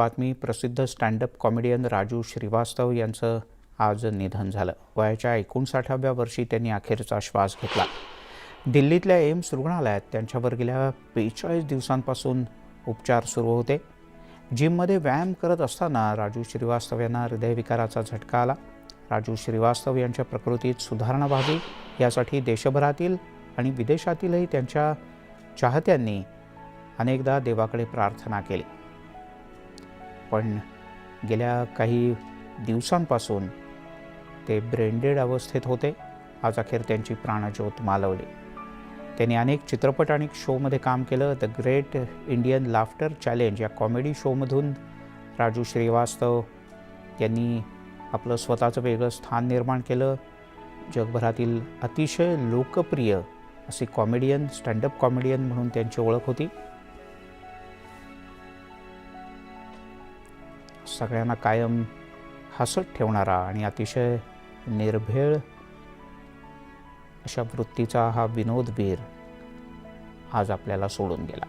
बातमी प्रसिद्ध stand up comedian Raju Srivastava यांचं आज निधन झालं. वयाच्या एकोणसाठाव्या वर्षी त्यांनी अखेरचा श्वास घेतला. दिल्लीतल्या एम्स रुग्णालयात त्यांच्यावर गेल्या बेचाळीस दिवसांपासून उपचार सुरू होते. जिममध्ये व्यायाम करत असताना राजू श्रीवास्तव यांना हृदयविकाराचा झटका आला. राजू श्रीवास्तव यांच्या प्रकृतीत सुधारणा व्हावी यासाठी देशभरातील आणि विदेशातीलही त्यांच्या चाहत्यांनी अनेकदा देवाकडे प्रार्थना केली. पण गेल्या काही दिवसांपासून ते ब्रेंडेड अवस्थेत होते. आज अखेर त्यांची प्राणज्योत मालवली. त्यांनी अनेक चित्रपट आणि शोमध्ये काम केलं. The great Indian laughter challenge या कॉमेडी शोमधून राजू श्रीवास्तव यांनी आपलं स्वतःचं वेगळं स्थान निर्माण केलं. जगभरातील अतिशय लोकप्रिय असे कॉमेडियन स्टँडअप कॉमेडियन म्हणून त्यांची ओळख होती. सगळ्यांना कायम हसत ठेवणारा आणि अतिशय निर्भेळ अशा वृत्तीचा हा विनोदवीर आज आपल्याला सोडून गेला.